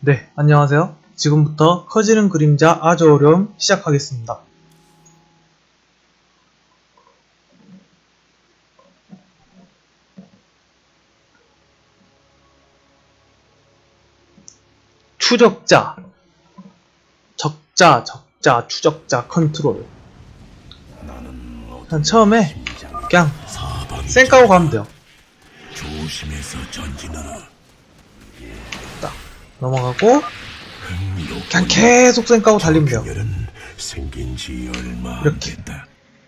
네, 안녕하세요. 지금부터 커지는 그림자 아주 어려움 시작하겠습니다. 추적자, 적자, 적자, 추적자, 컨트롤. 일단 처음에 그냥 쌩까고 가면 돼요. 조심해서 전진하라. 딱 넘어가고 그냥 계속 쌩까고 달리면 돼요. 이렇게.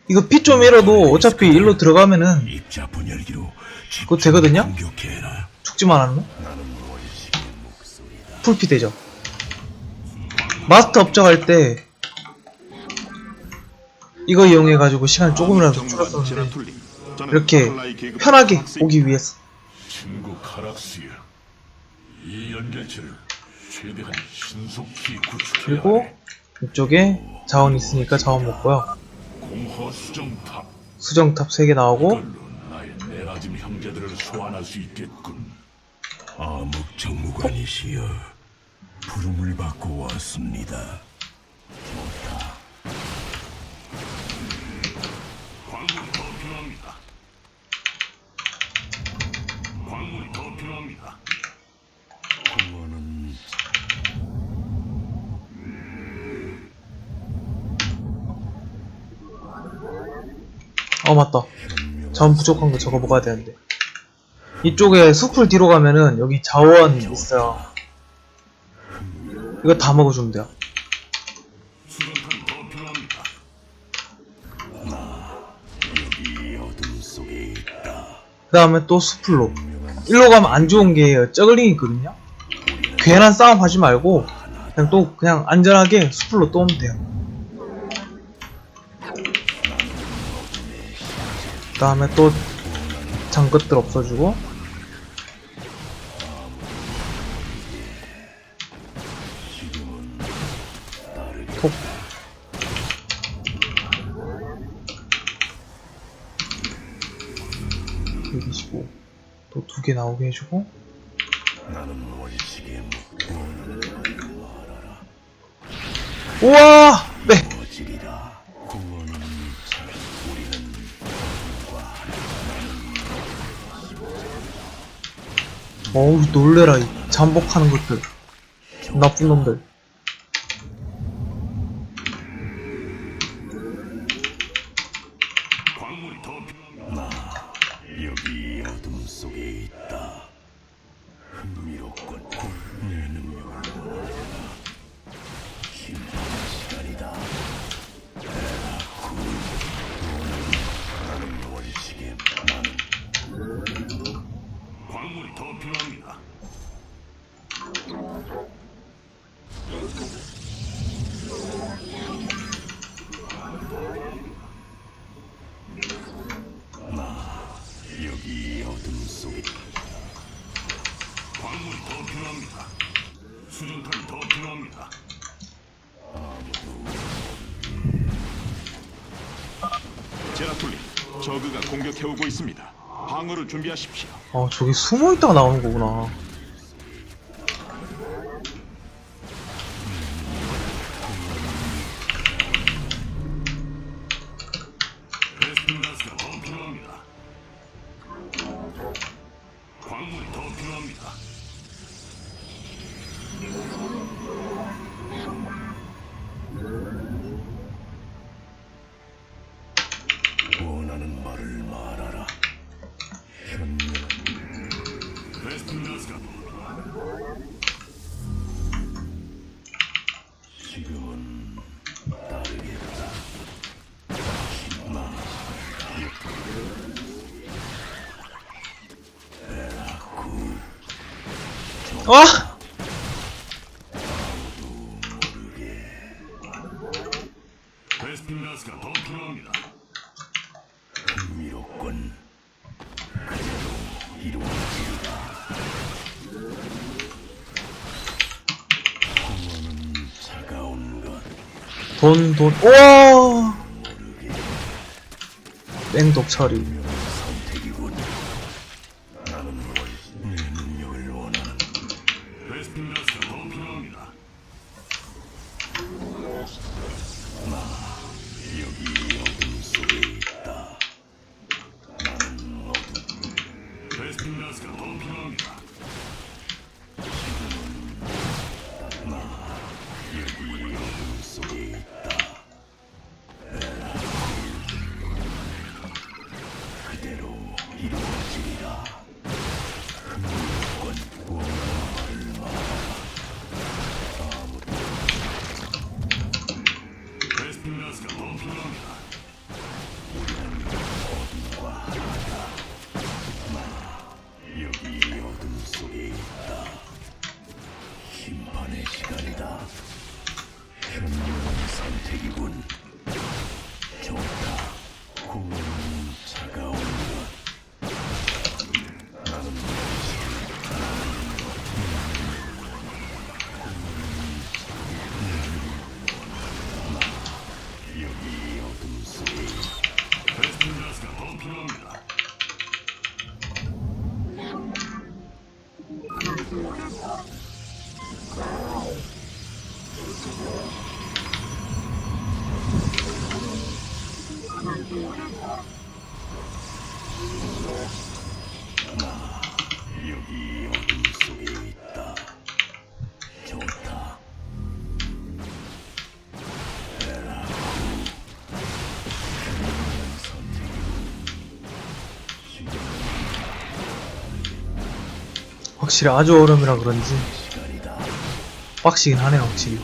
이거 피 좀 잃어도 어차피 일로 들어가면은 그거 되거든요? 죽지만 않으면 풀피 되죠. 마스터 업적할 때 이거 이용해가지고 시간 조금이라도 줄었었는데 이렇게 편하게 오기 위해서 친구 카락스야. 이 연결체를 최대한 신속히 구축해야 그리고 해. 이쪽에 자원 있으니까 자원 먹고요. 공허 수정탑. 수정탑 3개 나오고 이걸로 나의 내라짐 형제들을 소환할 수 있겠군. 암흑 정무관이시여, 부름을 받고 왔습니다. 어 맞다. 자원 부족한 거 저거 먹어야 되는데 이쪽에 숲을 뒤로 가면은 여기 자원 있어요. 이거 다 먹어주면 돼요. 그 다음에 또 숲을로 일로 가면 안 좋은 게 저글링이 있거든요 괜한 싸움 하지 말고 그냥 또 그냥 안전하게 숲을로 또 오면 돼요 다음에 또 장것들 없어지고. 톡 여기 25. 또 두 개 나오게 해주고. 우와 어우 놀래라 이 잠복하는 것들. 나쁜 놈들 공격해오고 있습니다. 방어를 준비하십시오. 아 저기 숨어있다가 나오는 거구나 와 베스틴가스가 더 필요합니다. 흥미롭군. 그대로 이루어지리라. 공원은 차가운 것. 돈, 돈, 우와! 맹독 처리. 베스핀가스 가스가 더 필요합니다. 베스 확실히 아주 얼음이라 그런지. 빡시긴 하네 확실히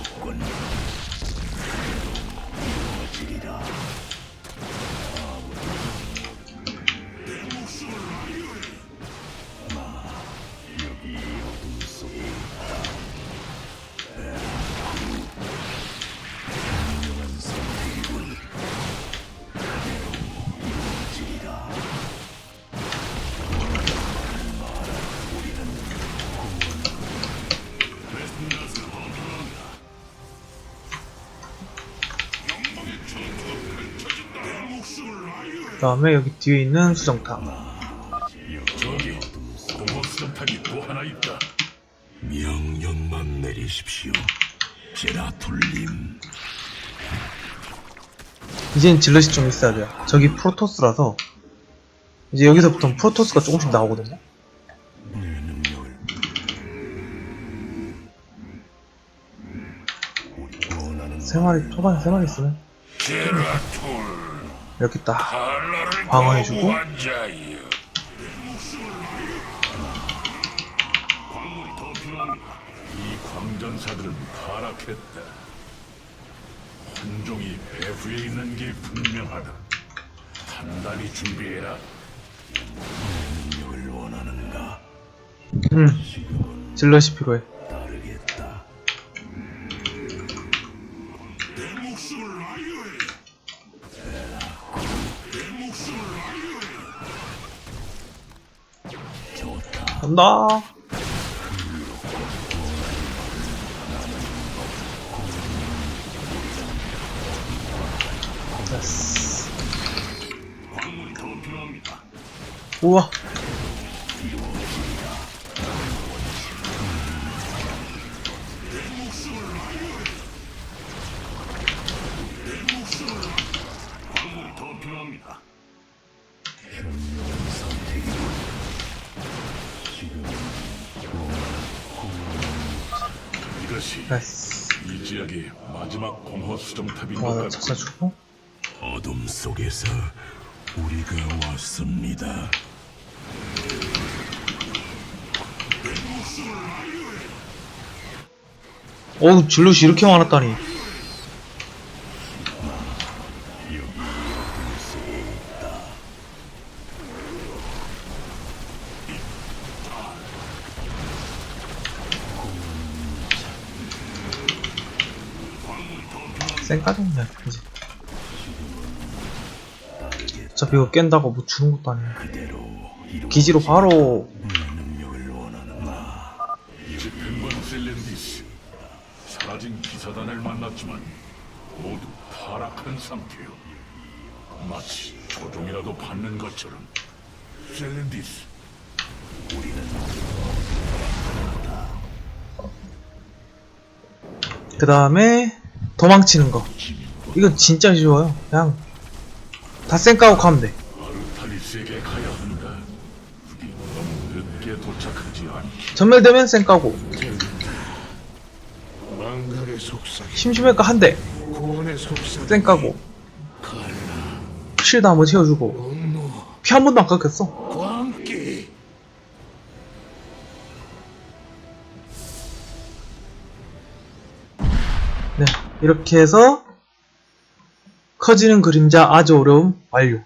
그 다음에 여기 뒤에 있는 수정탑. 저기 공허 수정탑이 또 하나 있다. 명령만 내리십시오. 제라툴님. 이젠 질럿이 좀 있어야 돼요. 저기 프로토스라서. 이제 여기서부터 프로토스가 조금씩 나오거든요. 마리 초반에 세 마리 있으면. 제라톨 이렇게 딱 방어해주고. 이 광전사들은 타락했다. 환종이 배후에 있는 게 분명하다. 단단히 준비해라. 능력을 원하는가? 음 질럿이 필요해 따르겠다. 좋다. 간다 됐어 광 더 필요합니다. 우와 이것이 이 지역의 마지막 공허 수정탑인 것 와나 같고 찾아주고? 어둠 속에서 우리가 왔습니다. 어우 질럿이 이렇게 많았다니 쌩까졌네 이제 어차피 이거 깬다고 뭐 주는 것도 이루 기지로 바로. 셀렌디스 사라진 기사단을 만났지만 모두 타락한 상태요. 마치 조종이라도 받는 것처럼. 셀렌디스 그 다음에 도망치는 거. 이건 진짜 쉬워요. 그냥 다 쌩까고 가면 돼. 전멸되면 쌩까고. 심심할까 한대 속삭임. 쌩까고. 실드 한번 채워주고. 피 한 번도 안 깎였어 이렇게 해서 커지는 그림자 아주 어려움 완료